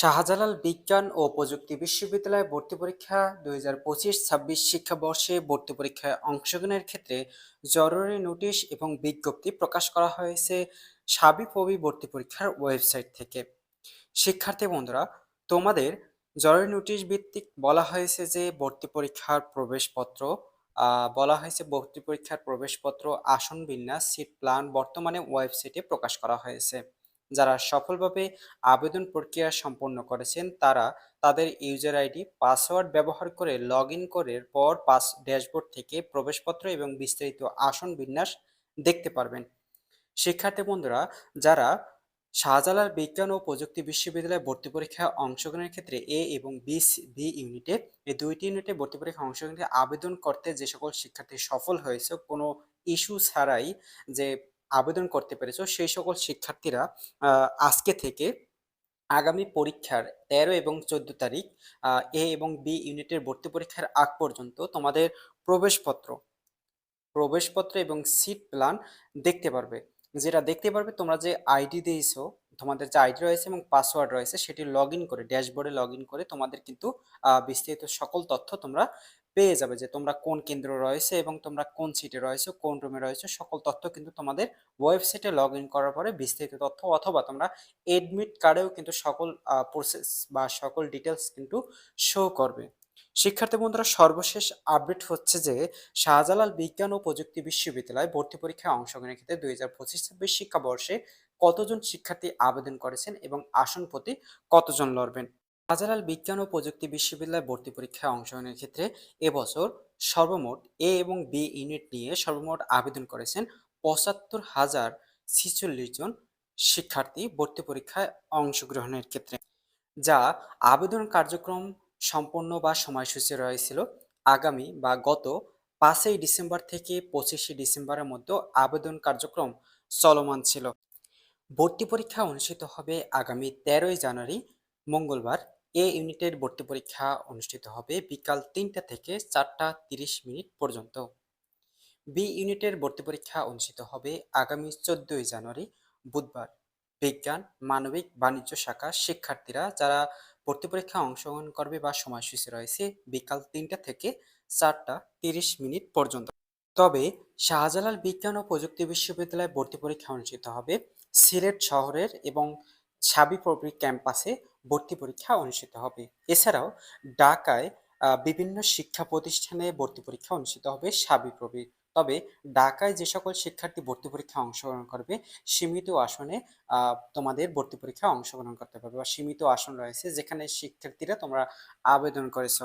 শাহজালাল বিজ্ঞান ও প্রযুক্তি বিশ্ববিদ্যালয়ে ভর্তি পরীক্ষা দুই হাজার পঁচিশ ছাব্বিশ শিক্ষাবর্ষে ভর্তি পরীক্ষায় অংশগ্রহণের ক্ষেত্রে জরুরি নোটিশ এবং বিজ্ঞপ্তি প্রকাশ করা হয়েছে সাবিপ্রবি ভর্তি পরীক্ষার ওয়েবসাইট থেকে। শিক্ষার্থী বন্ধুরা, তোমাদের জরুরি নোটিশ ভিত্তিক বলা হয়েছে যে ভর্তি পরীক্ষার প্রবেশপত্র বলা হয়েছে ভর্তি পরীক্ষার প্রবেশপত্র, আসন বিন্যাস, সিট প্ল্যান বর্তমানে ওয়েবসাইটে প্রকাশ করা হয়েছে। যারা সফলভাবে আবেদন প্রক্রিয়া সম্পন্ন করেছেন, তারা তাদের ইউজার আইডি, পাসওয়ার্ড ব্যবহার করে লগ ইন করে পর পাস ড্যাশবোর্ড থেকে প্রবেশপত্র এবং বিস্তারিত আসন বিন্যাস দেখতে পারবেন। শিক্ষার্থী বন্ধুরা, যারা শাহজালাল বিজ্ঞান ও প্রযুক্তি বিশ্ববিদ্যালয়ে ভর্তি পরীক্ষায় অংশগ্রহণের ক্ষেত্রে এ এবং বি বি ইউনিটে এই দুইটি ইউনিটে ভর্তি পরীক্ষায় অংশগ্রহণে আবেদন করতে যে সকল শিক্ষার্থী সফল হয়েছে, কোনো ইস্যু ছাড়াই যে আবেদন করতে পেরেছ, সেই সকল শিক্ষার্থীরা আজকে থেকে আগামী পরীক্ষার তেরো এবং চোদ্দ তারিখ এ এবং বি ইউনিটের ভর্তি পরীক্ষার আগ পর্যন্ত তোমাদের প্রবেশপত্র প্রবেশপত্র এবং সিট প্ল্যান দেখতে পারবে। যেটা দেখতে পারবে, তোমরা যে আইডি দিয়েছ, তোমাদের যে আইডি রয়েছে এবং পাসওয়ার্ড রয়েছে, সেটি লগ করে, ড্যাশবোর্ডে লগ করে তোমাদের কিন্তু বিস্তারিত সকল তথ্য তোমরা পেয়ে যাবে যে তোমরা কোন কেন্দ্র রয়েছে এবং তোমরা কোন সিটে রয়েছে, কোন রুমে রয়েছে, সকল তথ্য কিন্তু তোমাদের ওয়েবসাইটে লগ ইন করার পরে বিস্তারিত তথ্য অথবা তোমরা এডমিট কার্ডেও কিন্তু সকল প্রসেস বা সকল ডিটেলস কিন্তু শো করবে। শিক্ষার্থী বন্ধুরা, সর্বশেষ আপডেট হচ্ছে যে শাহজালাল বিজ্ঞান ও প্রযুক্তি বিশ্ববিদ্যালয় ভর্তি পরীক্ষায় অংশগ্রহণের ক্ষেত্রে দুই হাজার পঁচিশ ছাব্বিশ শিক্ষাবর্ষে কতজন শিক্ষার্থী আবেদন করেছেন এবং আসন প্রতি কতজন লড়বেন? শাহজালাল বিজ্ঞান ও প্রযুক্তি বিশ্ববিদ্যালয় ভর্তি পরীক্ষায় অংশগ্রহণের ক্ষেত্রে এবছর সর্বমোট এ এবং বি ইউনিট নিয়ে সর্বমোট আবেদন করেছেন পঁচাত্তর হাজার ছিচল্লিশ জন শিক্ষার্থী ভর্তি পরীক্ষায় অংশগ্রহণের ক্ষেত্রে, যা আবেদন কার্যক্রম সম্পন্ন বা সময়সূচি রয়েছিল। আগামী বা গত পাঁচই ডিসেম্বর থেকে পঁচিশে ডিসেম্বরের মধ্যে আবেদন কার্যক্রম চলমান ছিল। ভর্তি পরীক্ষা অনুষ্ঠিত হবে আগামী তেরোই জানুয়ারি, মঙ্গলবার। এ ইউনিটের ভর্তি পরীক্ষা অনুষ্ঠিত হবে বিকাল তিনটা থেকে চারটা তিরিশ মিনিট পর্যন্ত। বি ইউনিটের ভর্তি পরীক্ষা অনুষ্ঠিত হবে আগামী চোদ্দই জানুয়ারি, বুধবার। বিজ্ঞান, মানবিক, বাণিজ্য শাখা শিক্ষার্থীরা যারা ভর্তি পরীক্ষায় অংশগ্রহণ করবে বা সময়সূচি রয়েছে বিকাল তিনটা থেকে চারটা তিরিশ মিনিট পর্যন্ত। তবে শাহজালাল বিজ্ঞান ও প্রযুক্তি বিশ্ববিদ্যালয়ে ভর্তি পরীক্ষা অনুষ্ঠিত হবে সিলেট শহরের এবং সাবিপ্রবি ক্যাম্পাসে ভর্তি পরীক্ষা অনুষ্ঠিত হবে। এছাড়াও ঢাকায় বিভিন্ন শিক্ষা প্রতিষ্ঠানে ভর্তি পরীক্ষা অনুষ্ঠিত হবে সাবিপ্রবির তবে ঢাকায় যে সকল শিক্ষার্থী ভর্তি পরীক্ষায় অংশগ্রহণ করবে, সীমিত আসনে তোমাদের ভর্তি পরীক্ষায় অংশগ্রহণ করতে পারবে বা সীমিত আসন রয়েছে যেখানে শিক্ষার্থীরা তোমরা আবেদন করেছ।